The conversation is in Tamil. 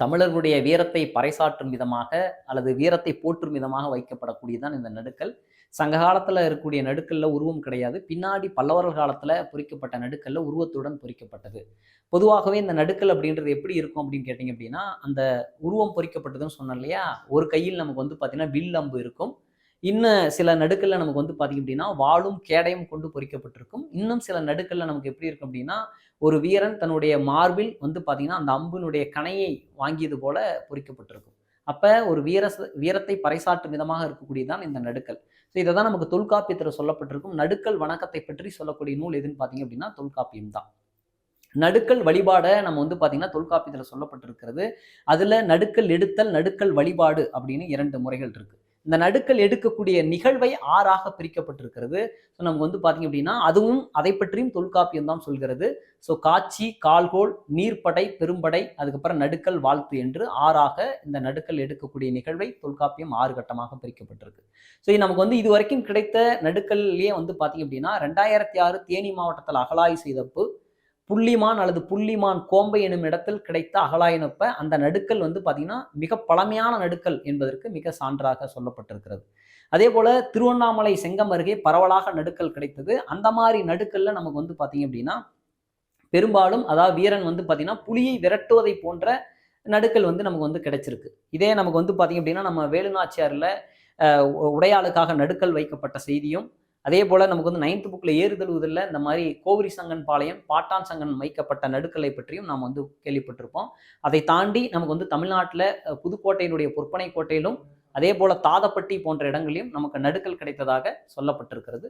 தமிழர்களுடைய வீரத்தை பறைசாற்றும் விதமாக அல்லது வீரத்தை போற்றும் விதமாக வைக்கப்படக்கூடியதான் இந்த நடுக்கல். சங்க காலத்துல இருக்கக்கூடிய நடுக்கல்ல உருவம் கிடையாது. பின்னாடி பல்லவர்கள் காலத்துல பொறிக்கப்பட்ட நடுக்கல்ல உருவத்துடன் பொறிக்கப்பட்டது. பொதுவாகவே இந்த நடுக்கல் அப்படின்றது எப்படி இருக்கும் அப்படின்னு கேட்டிங்க அப்படின்னா அந்த உருவம் பொறிக்கப்பட்டதுன்னு சொன்னோம் இல்லையா? ஒரு கையில் நமக்கு வந்து பார்த்தீங்கன்னா வில் அம்பு இருக்கும். இன்னும் சில நடுக்கல்ல நமக்கு வந்து பார்த்தீங்க அப்படின்னா வாளும் கேடையும் கொண்டு பொறிக்கப்பட்டிருக்கும். இன்னும் சில நடுக்கல்ல நமக்கு எப்படி இருக்கும் அப்படின்னா ஒரு வீரன் தன்னுடைய மார்பில் வந்து பார்த்தீங்கன்னா அந்த அம்பினுடைய கணையை வாங்கியது போல பொறிக்கப்பட்டிருக்கும். அப்போ ஒரு வீர வீரத்தை பறைசாற்றும் விதமாக இருக்கக்கூடியதான் இந்த நடுக்கல். ஸோ இதை தான் நமக்கு தொல்காப்பியத்தில் சொல்லப்பட்டிருக்கும். நடுக்கல் வணக்கத்தை பற்றி சொல்லக்கூடிய நூல் எதுன்னு பார்த்தீங்க அப்படின்னா தொல்காப்பியம் தான். நடுக்கல் வழிபாடை நம்ம வந்து பார்த்தீங்கன்னா தொல்காப்பியத்தில் சொல்லப்பட்டிருக்கிறது. அதில் நடுக்கல் எடுத்தல் நடுக்கல் வழிபாடு அப்படின்னு இரண்டு முறைகள் இருக்குது இந்த நடுக்கல் எடுக்கக்கூடிய நிகழ்வை ஆறாக பிரிக்கப்பட்டிருக்கிறது. ஸோ நமக்கு வந்து பார்த்தீங்க அப்படின்னா அதுவும் அதை பற்றியும் தொல்காப்பியம் தான் சொல்கிறது. ஸோ காட்சி கால்கோள் நீர்ப்படை பெரும்படை அதுக்கப்புறம் நடுக்கல் வாழ்த்து என்று ஆறாக இந்த நடுக்கல் எடுக்கக்கூடிய நிகழ்வை தொல்காப்பியம் ஆறு கட்டமாக பிரிக்கப்பட்டிருக்கு. ஸோ இது நமக்கு வந்து இது வரைக்கும் கிடைத்த நடுக்கல்லையே வந்து பார்த்தீங்க அப்படின்னா ரெண்டாயிரத்தி ஆறு தேனி மாவட்டத்தில் அகலாய் செய்தப்பு புள்ளிமான் அல்லது புள்ளிமான் கோம்பை எனும் இடத்தில் கிடைத்த அகலாயினப்ப அந்த நடுக்கல் வந்து பார்த்தீங்கன்னா மிக பழமையான நடுக்கல் என்பதற்கு மிக சான்றாக சொல்லப்பட்டிருக்கிறது. அதே போல திருவண்ணாமலை செங்கம் அருகே பரவலாக நடுக்கல் கிடைத்தது. அந்த மாதிரி நடுக்கல்ல நமக்கு வந்து பார்த்தீங்க அப்படின்னா பெரும்பாலும் அதாவது வீரன் வந்து பார்த்தீங்கன்னா புலியை விரட்டுவதை போன்ற நடுக்கல் வந்து நமக்கு வந்து கிடைச்சிருக்கு. இதே நமக்கு வந்து பார்த்தீங்க அப்படின்னா நம்ம வேலுநாச்சியாரில் உடையாளுக்காக நடுக்கல் வைக்கப்பட்ட செய்தியும் அதே போல் நமக்கு வந்து நைன்த் புக்கில் ஏறுதழுவதில் இந்த மாதிரி கோவிரி சங்கன் பாளையம் பாட்டான் சங்கன் வைக்கப்பட்ட நடுக்கலை பற்றியும் நாம் வந்து கேள்விப்பட்டிருப்போம். அதை தாண்டி நமக்கு வந்து தமிழ்நாட்டில் புதுக்கோட்டையினுடைய பொற்பனை கோட்டையிலும் அதே போல் தாதப்பட்டி போன்ற இடங்களிலும் நமக்கு நடுக்கல் கிடைத்ததாக சொல்லப்பட்டிருக்கிறது.